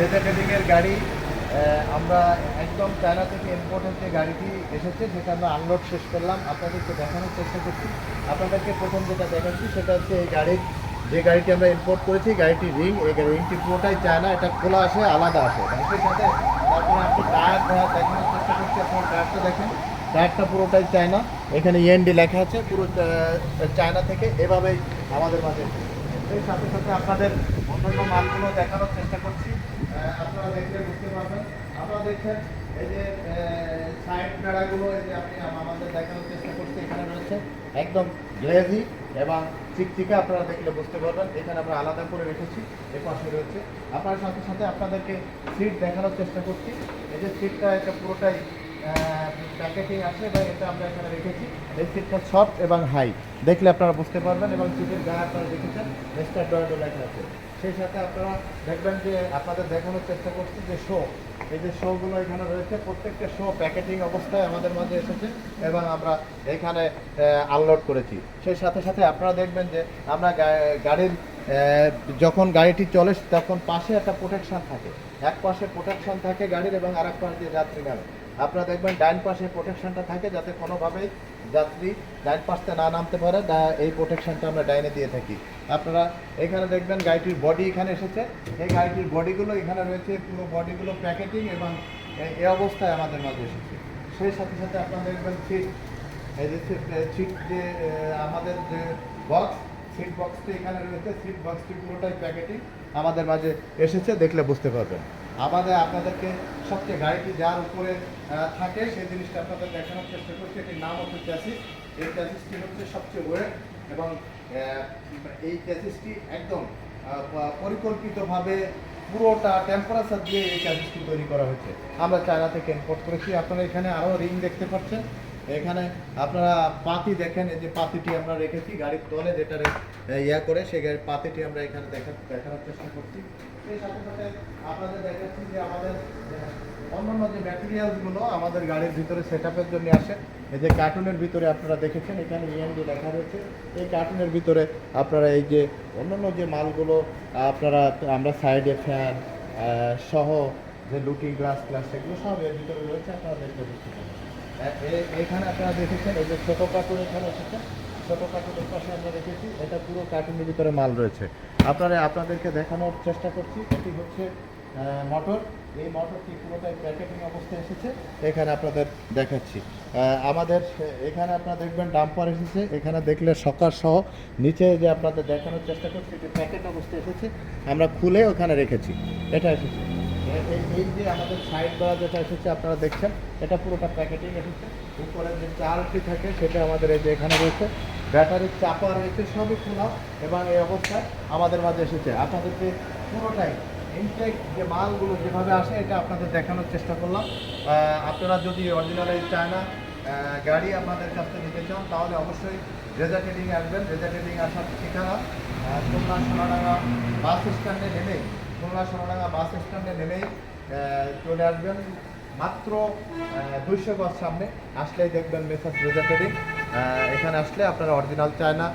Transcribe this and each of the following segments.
রেজা ট্রেডিংয়ের গাড়ি আমরা একদম চায়না থেকে ইম্পোর্টের যে গাড়িটি এসেছে সেটা আমরা আনলোড শেষ করলাম। আপনাদেরকে দেখানোর চেষ্টা করছি। আপনাদেরকে প্রথম যেটা দেখাচ্ছি, সেটা হচ্ছে এই গাড়ির, যে গাড়িটি আমরা ইম্পোর্ট করেছি, গাড়িটি রিং, এই রিংটি পুরোটাই চায়না, এটা খোলা আসে আলাদা আসে সেই সাথে তারপরে আপনি টায়ার দেখানোর চেষ্টা করছি, আপনার টায়ারটা দেখেন। টায়ারটা পুরোটাই চায়না। এখানে ইএনডি লেখা আছে, পুরো চায়না থেকে এভাবেই আমাদের মাঝে। সেই সাথে সাথে আপনাদের অন্যান্য মালগুলো দেখানোর চেষ্টা করছি। আপনারা দেখলে বুঝতে পারবেন। আপনারা দেখছেন এই যে সাইড বেড়াগুলো এই যে আপনি আমাদের দেখানোর চেষ্টা করছি, এখানে রয়েছে একদম গ্লেজি এবং চিকচিকা আপনারা দেখলে বুঝতে পারবেন। এখানে আমরা আলাদা করে রেখেছি, এ পাশে রয়েছে। আপনার সাথে সাথে আপনাদেরকে সিট দেখানোর চেষ্টা করছি। এই যে সিটটা এটা পুরোটাই প্যাকেটিং আছে এবং এটা আমরা এখানে রেখেছি। এই সিটটা সফট এবং হাই দেখলে আপনারা বুঝতে পারবেন এবং সিটের গায়ে আপনারা দেখেছেন স্টার ডয়েডো লেখা আছে সেই সাথে আপনারা দেখবেন যে আপনাদের দেখানোর চেষ্টা করছি যে শো এই যে শোগুলো এখানে রয়েছে, প্রত্যেকটা শো প্যাকেটিং অবস্থায় আমাদের মাঝে এসেছে এবং আমরা এখানে আনলোড করেছি। সেই সাথে সাথে আপনারা দেখবেন যে আমরা গাড়ির যখন গাড়িটি চলে, তখন পাশে একটা প্রোটেকশন থাকে। এক পাশে প্রোটেকশন থাকে গাড়ির এবং আর এক পাশে দিয়ে যাত্রী নামে। আপনারা দেখবেন ডাইন পাশে প্রোটেকশনটা থাকে যাতে কোনোভাবেই যাত্রী ডাইন পাশে না নামতে পারে। এই প্রোটেকশনটা আমরা ডাইনে দিয়ে থাকি। আপনারা এখানে দেখবেন গাড়িটির বডি এখানে এসেছে। এই গাড়িটির বডিগুলো এখানে রয়েছে, পুরো বডিগুলো প্যাকেটিং এবং এই অবস্থায় আমাদের মাঝে এসেছে। সেই সাথে সাথে আপনারা দেখবেন সিট এই যে সিট যে আমাদের যে বক্স সিট বক্সটি এখানে রয়েছে। সিট বক্সটি পুরোটাই প্যাকেটিং আমাদের মাঝে এসেছে, দেখলে বুঝতে পারবেন। আমাদের আপনাদেরকে সবচেয়ে গাড়িটি যার উপরে থাকে, সেই জিনিসটা আপনাদের দেখানোর চেষ্টা করছি। এটির নাম হচ্ছে চ্যাসিস এই চ্যাসিসটি হচ্ছে সবচেয়ে ওয়েট এবং এই চ্যাসিসটি একদম পরিকল্পিতভাবে পুরোটা টেম্পারেচার দিয়ে এই চ্যাসিসটি তৈরি করা হয়েছে। আমরা চায়না থেকে ইম্পোর্ট করেছি। আপনারা এখানে আরও রিং দেখতে পাচ্ছেন। এখানে আপনারা পাতি দেখেন, এই যে পাতিটি আমরা রেখেছি, গাড়ির তলে যেটা ইয়া করে সেই গাড়ির পাতিটি আমরা এখানে দেখা দেখানোর চেষ্টা করছি। সেই সাথে সাথে আপনাদের দেখাচ্ছি যে আমাদের অন্যান্য যে ম্যাটেরিয়ালসগুলো আমাদের গাড়ির ভিতরে সেট জন্য আসে। এই যে কার্টুনের ভিতরে আপনারা দেখেছেন, এখানে ইএনডি লেখা রয়েছে। এই কার্টুনের ভিতরে আপনারা এই যে অন্যান্য যে মালগুলো, আপনারা আমরা সাইডে ফ্যান সহ যে লুকিং গ্লাস গ্লাস সেগুলো সব এর ভিতরে রয়েছে, আপনারা দেখতে এ- এখানে আপনারা দেখেছেন, এই যে ছোটো কার্টুন এখানে এসেছে। ছোটো কার্টুনের পাশে আমরা রেখেছি, এটা পুরো কার্টুনের ভিতরে মাল রয়েছে। আপনারা, আপনাদেরকে দেখানোর চেষ্টা করছি, এটি হচ্ছে মোটর। এই মোটরটি পুরোটাই প্যাকেটিং অবস্থায় এসেছে, এখানে আপনাদের দেখাচ্ছি। আমাদের এখানে আপনারা দেখবেন ডাম্পার এসেছে, এখানে দেখলে সকার সহ নিচে যে আপনাদের দেখানোর চেষ্টা করছি, এটি প্যাকেট অবস্থায় এসেছে, আমরা খুলে ওখানে রেখেছি। এটা এসেছে। এই- যে আমাদের সাইড দ্বারা যেটা এসেছে, আপনারা দেখছেন, এটা পুরোটা প্যাকেটিং এসেছে। উপরে যে চালটি থাকে, সেটা আমাদের এই যে এখানে রয়েছে। ব্যাটারির চাপা রয়েছে, সবই খোলা। এবং এই অবস্থায় আমাদের মাঝে এসেছে। আপনাদেরকে পুরোটাই ইনটেক যে মালগুলো যেভাবে আসে, এটা আপনাদের দেখানোর চেষ্টা করলাম। আপনারা যদি অরিজিনাল এই চায়না গাড়ি আপনাদের কাছ থেকে নিতে চান, তাহলে অবশ্যই রেজা ট্রেডিং আসবেন। রেজা ট্রেডিং আসার ঠিকানা খুলনা, সোনাডাঙ্গা বাস স্ট্যান্ডে নেমেই খুলনা সোনাডাঙ্গা বাস স্ট্যান্ডে নেমেই চলে আসবেন মাত্র দুইশো গজ সামনে। আসলেই দেখবেন মেসাজ রেজা এখানে আসলে আপনারা অরিজিনাল চায়না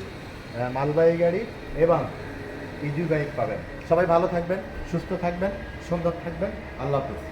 আহ, মালবাহী গাড়ি এবং ইজি বাইক পাবেন। সবাই ভালো থাকবেন সুস্থ থাকবেন সুন্দর থাকবেন। আল্লাহ হাফিজ।